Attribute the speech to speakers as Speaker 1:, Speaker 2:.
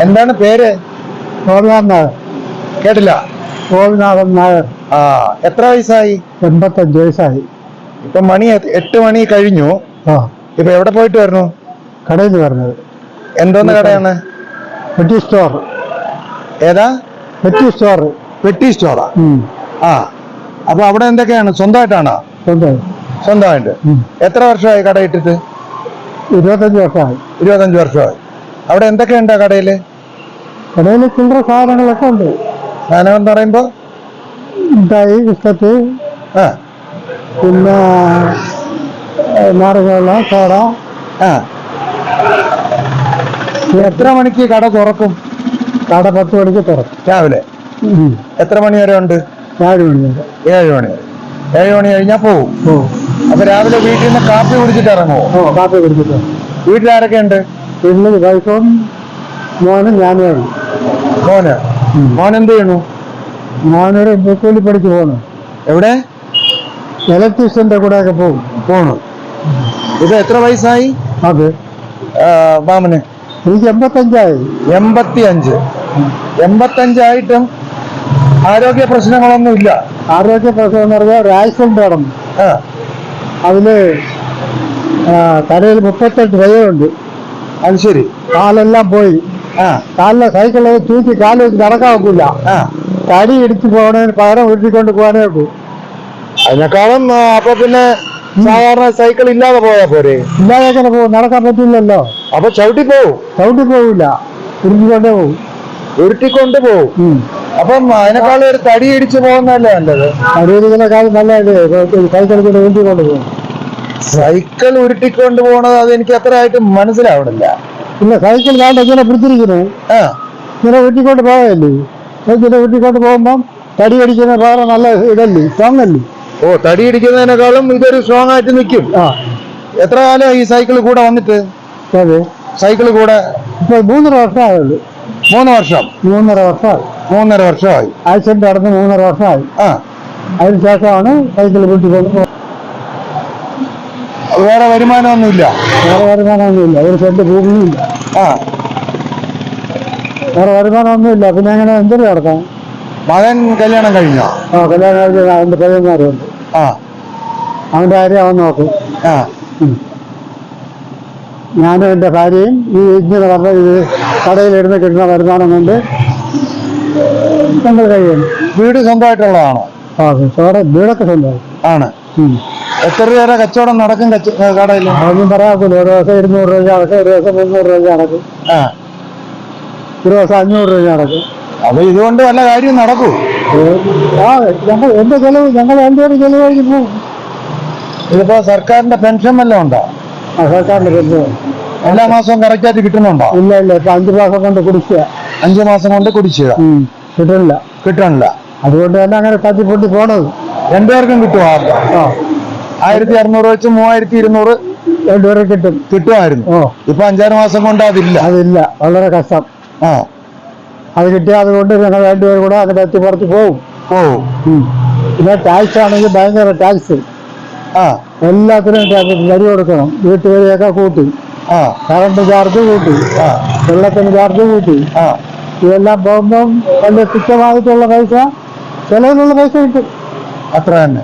Speaker 1: എന്താണ് പേര്?
Speaker 2: ഗോപിനാഥൻ നായർ.
Speaker 1: കേട്ടില്ല.
Speaker 2: ഗോപിനാഥൻ നായർ.
Speaker 1: ആ എത്ര വയസ്സായി?
Speaker 2: എൺപത്തഞ്ച് വയസ്സായി.
Speaker 1: ഇപ്പൊ മണി എട്ട് മണി കഴിഞ്ഞു.
Speaker 2: ആ.
Speaker 1: ഇപ്പൊ എവിടെ പോയിട്ട് വരുന്നു?
Speaker 2: കടയിൽ വരുന്നത്. പറഞ്ഞത്
Speaker 1: എന്തോന്ന് കടയാണ്?
Speaker 2: വെട്ടി സ്റ്റോർ
Speaker 1: ഏതാ?
Speaker 2: വെട്ടി സ്റ്റോർ
Speaker 1: പെട്ടി സ്റ്റോറാ. ആ? അപ്പൊ അവിടെ എന്തൊക്കെയാണ്? സ്വന്തമായിട്ടാണോ?
Speaker 2: സ്വന്തം
Speaker 1: സ്വന്തമായിട്ട്. എത്ര വർഷമായി കട ഇട്ടിട്ട്?
Speaker 2: ഇരുപത്തഞ്ച് വർഷമായി.
Speaker 1: ഇരുപത്തഞ്ച് വർഷമായി. അവിടെ എന്തൊക്കെയുണ്ട് കടയിൽ?
Speaker 2: കടയിൽ ചില്ലറ സാധനങ്ങളൊക്കെ ഉണ്ട്.
Speaker 1: സാധനം എന്ന് പറയുമ്പോ?
Speaker 2: മിഠായി ബിസ്ക്കറ്റ്
Speaker 1: ആ.
Speaker 2: പിന്നെ നാരങ്ങ സോഡ.
Speaker 1: ആ. എത്ര മണിക്ക് കട തുറക്കും?
Speaker 2: കട പത്ത് മണിക്ക് തുറക്കും.
Speaker 1: രാവിലെ? എത്ര മണി വരെ ഉണ്ട്?
Speaker 2: ഏഴ് മണി വരെ.
Speaker 1: ഏഴ് മണി വരെ. ഏഴ് മണി കഴിഞ്ഞാ പോവും. അപ്പൊ രാവിലെ വീട്ടിൽ നിന്ന് കാപ്പി കുടിച്ചിട്ട് ഇറങ്ങുമോ
Speaker 2: കാപ്പി കുടിച്ചിട്ട്.
Speaker 1: വീട്ടിൽ ആരൊക്കെ ഉണ്ട്?
Speaker 2: വീട്ടിൽ വൈഫും മോനും ഞാനും ഉള്ളു.
Speaker 1: മോന്? മോൻ എന്ത് ചെയ്യണു?
Speaker 2: മോനൊരു കൂലി പഠിച്ച് പോണു.
Speaker 1: എവിടെ?
Speaker 2: ഇലക്ട്രീഷ്യന്റെ കൂടെ ഒക്കെ പോകും
Speaker 1: പോണു. ഇത് എത്ര വയസ്സായി?
Speaker 2: അത്.
Speaker 1: മാമന്?
Speaker 2: എനിക്ക് എൺപത്തഞ്ചായി.
Speaker 1: എൺപത്തി അഞ്ച് എൺപത്തഞ്ചായിട്ടും ആരോഗ്യ പ്രശ്നങ്ങളൊന്നും ഇല്ല
Speaker 2: ആരോഗ്യ പ്രശ്നം എന്ന് പറഞ്ഞാൽ ഒരു ആക്സിഡന്റ് നടന്നു. അതിൽ തലയിൽ മുപ്പത്തെട്ട് വയറുണ്ട്.
Speaker 1: അത് ശരി.
Speaker 2: കാലെല്ലാം പോയി. കാലിലെ സൈക്കിൾ തൂക്കി കാൽ വെച്ച് നടക്കാൻ ഒക്കില്ല.
Speaker 1: ആ.
Speaker 2: തടി ഇടിച്ച് പോകണതിന് പകരം ഉരുട്ടിക്കൊണ്ട് പോകാനേ ഒക്കൂ.
Speaker 1: അതിനേക്കാളും അപ്പൊ പിന്നെ സാധാരണ സൈക്കിൾ ഇല്ലാതെ പോയാ പോരെ?
Speaker 2: ഇല്ലാതെ പോകും. നടക്കാൻ പറ്റില്ലല്ലോ.
Speaker 1: അപ്പൊ ചവിട്ടി പോവും.
Speaker 2: ചവിട്ടി പോവില്ല. ഉരുട്ടിക്കൊണ്ടേ പോവും.
Speaker 1: ഉരുട്ടിക്കൊണ്ട് പോവും. അപ്പം അതിനേക്കാളും ഒരു തടി ഇടിച്ചു പോകുന്നതല്ലേ നല്ലത്?
Speaker 2: അടിയിലിരിക്കുന്നേക്കാളും നല്ല സൈക്കിൾ കൊണ്ട് ഉരുട്ടിക്കൊണ്ട് പോകും
Speaker 1: സൈക്കിൾ ഉരുട്ടിക്കൊണ്ട് പോണത് അത് എനിക്ക് അത്ര ആയിട്ട് മനസ്സിലാവണില്ല.
Speaker 2: ഇല്ല സൈക്കിൾ കാണ്ട് ഇങ്ങനെ പിടിച്ചിരിക്കുന്നു.
Speaker 1: ആ.
Speaker 2: ഇങ്ങനെ ഉരുട്ടിക്കൊണ്ട് പോകല്ലേ സൈക്കിൾ ഉരുട്ടിക്കൊണ്ട് പോകുമ്പം തടി അടിക്കുന്ന വേറെ നല്ല ഇതല്ലേ? സ്ട്രോങ് അല്ലേ
Speaker 1: ഓ തടി അടിക്കുന്നതിനേക്കാളും ഇതൊരു സ്ട്രോങ് ആയിട്ട് നിൽക്കും
Speaker 2: ആ.
Speaker 1: എത്ര കാലം ഈ സൈക്കിൾ കൂടെ വന്നിട്ട്?
Speaker 2: അതെ.
Speaker 1: സൈക്കിൾ കൂടെ?
Speaker 2: ഇപ്പൊ മൂന്നര വർഷമായുള്ളൂ.
Speaker 1: മൂന്ന് വർഷം.
Speaker 2: മൂന്നര വർഷമായി.
Speaker 1: മൂന്നര വർഷമായി.
Speaker 2: ആക്സിഡന്റ് നടന്ന് മൂന്നര വർഷമായി.
Speaker 1: ആ.
Speaker 2: അതിനുശേഷമാണ് സൈക്കിൾ വെട്ടിക്കൊണ്ട് പോകുന്നത്
Speaker 1: വേറെ വരുമാനമൊന്നുമില്ല.
Speaker 2: വേറെ വരുമാനമൊന്നുമില്ല. ഒരു സെന്റ് ഭൂമിയില്ല
Speaker 1: ആ.
Speaker 2: വേറെ വരുമാനമൊന്നുമില്ല. പിന്നെ അങ്ങനെ എന്തൊരു നടക്കാം
Speaker 1: മകൻ കല്യാണം കഴിഞ്ഞോ?
Speaker 2: ആ കല്യാണം കഴിഞ്ഞ അവന്റെ പയ്യന്മാരുണ്ട്.
Speaker 1: ആ.
Speaker 2: അവന്റെ ഭാര്യ അവൻ നോക്കും.
Speaker 1: ആ.
Speaker 2: ഞാനും എന്റെ ഭാര്യയും ഈ ഇങ്ങനെ പറഞ്ഞ ഇത് കടയിലിരുന്ന് കിട്ടുന്ന വരുമാനം കൊണ്ട് ഞങ്ങൾ കഴിയുന്നു.
Speaker 1: വീട് സ്വന്തമായിട്ടുള്ളതാണോ?
Speaker 2: ആ ചോടെ വീടൊക്കെ സ്വന്തമായി
Speaker 1: ആണ്. എത്ര പേരെ കച്ചവടം നടക്കും കടയിൽ
Speaker 2: അതൊന്നും പറയാത്തില്ല ഒരു ദിവസം ഇരുന്നൂറ് രൂപ നടക്കും ഒരു ദിവസം മുന്നൂറ് രൂപ നടക്കും
Speaker 1: ആ.
Speaker 2: ഒരു ദിവസം അഞ്ഞൂറ് രൂപ നടക്കും
Speaker 1: അപ്പൊ ഇതുകൊണ്ട് വല്ല കാര്യം നടക്കൂ.
Speaker 2: ആ ഞങ്ങൾ എന്റെ ചെലവ്? ഞങ്ങൾ രണ്ടുപേരും ചെലവ് കഴിഞ്ഞ് പോകും
Speaker 1: ഇതിപ്പോ സർക്കാരിന്റെ പെൻഷൻ വല്ലതും ഉണ്ടോ?
Speaker 2: ആ സർക്കാരിന്റെ പെൻഷൻ.
Speaker 1: എല്ലാ മാസവും കറക്റ്റ് ആയിട്ട് കിട്ടുന്നുണ്ടോ?
Speaker 2: ഇല്ല ഇല്ല. ഇപ്പൊ അഞ്ചു മാസം കൊണ്ട് കുടിച്ച
Speaker 1: അഞ്ചു മാസം കൊണ്ട്
Speaker 2: കുടിച്ച കിട്ടണില്ല.
Speaker 1: കിട്ടണില്ല.
Speaker 2: അതുകൊണ്ട് തന്നെ അങ്ങനെ തട്ടിപ്പൊട്ടി പോണത്.
Speaker 1: രണ്ടുപേർക്കും കിട്ടുമോ
Speaker 2: ആ.
Speaker 1: ആയിരത്തി അറുന്നൂറ് വെച്ച് മൂവായിരത്തി ഇരുന്നൂറ്
Speaker 2: രണ്ടുപേരെ കിട്ടും.
Speaker 1: കിട്ടുമായിരുന്നു. ഇപ്പൊ അഞ്ചാറ് മാസം കൊണ്ട് അതില്ല.
Speaker 2: അതില്ല. വളരെ കഷ്ടം.
Speaker 1: ആ.
Speaker 2: അത് കിട്ടിയാൽ അതുകൊണ്ട് ഞങ്ങൾ രണ്ടുപേരും കൂടെ അങ്ങനെ എത്തിപ്പുറത്ത്
Speaker 1: പുറത്ത്
Speaker 2: ഉം. പിന്നെ ടാക്സ് ആണെങ്കിൽ ഭയങ്കര ടാക്സ്
Speaker 1: ആ.
Speaker 2: എല്ലാത്തിനും ടാക്സ് വരി കൊടുക്കണം. വീട്ടുവരിയൊക്കെ കൂട്ടി.
Speaker 1: ആ.
Speaker 2: കറണ്ട് ചാർജ് കൂട്ടി.
Speaker 1: ആ.
Speaker 2: വെള്ളത്തിന് ചാർജ് കൂട്ടി.
Speaker 1: ആ.
Speaker 2: ഇതെല്ലാം പോകുമ്പം വലിയ തുച്ഛമായിട്ടുള്ള പൈസ ചിലവിലുള്ള പൈസ കിട്ടും.
Speaker 1: അത്ര തന്നെ.